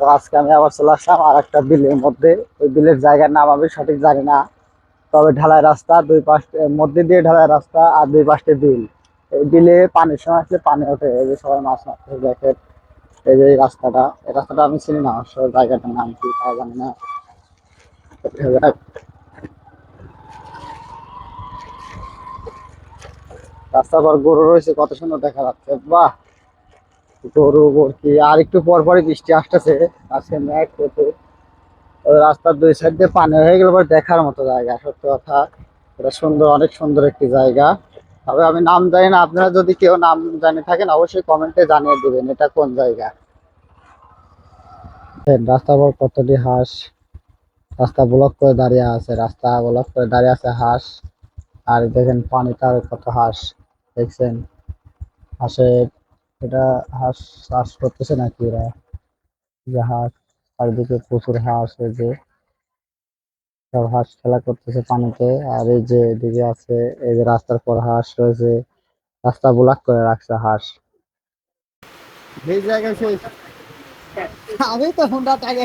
তো আজকে আমি আবার চলে আসলাম আর একটা বিলের মধ্যে। ওই বিলের জায়গার নাম আমি সঠিক জানি না। তবে ঢালাই রাস্তা, দুই পাশ মধ্যে দিয়ে ঢালাই রাস্তা আর দুই পাশে বিল। এই বিলে পানির সময় আসলে পানি ওঠে। এই যে সবাই মাছ মারতে দেখে এই যে রাস্তাটা, এই রাস্তাটা আমি চিনি না, অবশ্য জায়গাটার নাম কি তা জানি না। যাক। রাস্তার পর গরু রয়েছে, কত সুন্দর দেখা যাচ্ছে। বাহ! গরু ভর্তি আর একটু পর পরই বৃষ্টি আসতেছে। আজকে ম্যাক হতে রাস্তার দুই সাইড দিয়ে পানি হয়ে গেলে দেখার মতো জায়গা, সত্যি কথা। এটা সুন্দর, অনেক সুন্দর একটি জায়গা। তবে আমি নাম জানি না, আপনারা যদি কেউ নাম জানে থাকেন, অবশ্যই কমেন্টে জানিয়ে দেবেন এটা কোন জায়গা। রাস্তার পর কতটি হাঁস। রাস্তা ব্লক করে দাঁড়িয়ে আছে, রাস্তা ব্লক করে দাঁড়িয়ে আছে হাঁস। আর দেখেন পানিতে আরও কত হাঁস, দেখছেন? হাঁসের এটা হাঁস, চাষ করতেছে নাকি এরা? যে হাঁস, চারিদিকে প্রচুর হাঁস এই যে সব হাঁস খেলা করতেছে পানিতে। আর এই যে এদিকে আছে, এই যে রাস্তার পর হাঁস রয়েছে, রাস্তা ব্লক করে রাখছে হাঁস। জায়গায় আমি তো হুন্ডা টাকা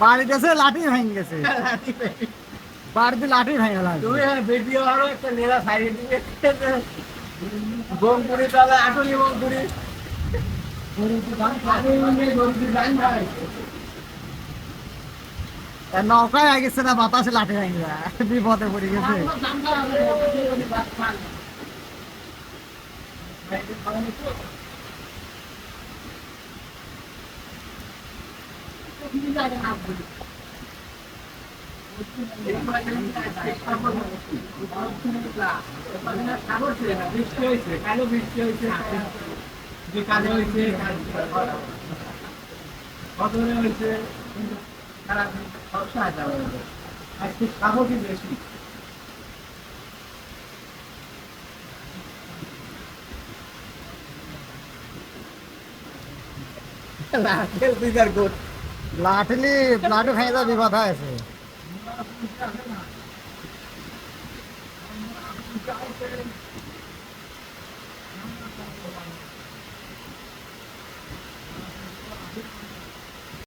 বাড়িতে লাঠি ভেঙে গেছে বাড়িতে লাঠি ভেঙে গেল তুমি আর ভিডিও আরও একটা নেলা সাইডে দিয়ে বোমপুরি তাহলে আটলি নৌকায় হয়ে গেছে না বাতাসে লাঠি ভেঙে যায় বিপদে পড়ে গেছে বৃষ্টি হয়েছে কালো বৃষ্টি হয়েছে বিকালে হয়েছে কদরে হয়েছে লাঠু সব সাহায্য হয়েছে আজকে খাব কি বেশি লাঠি লাঠি ভেঙে যাওয়ার বিপদ হয়েছে।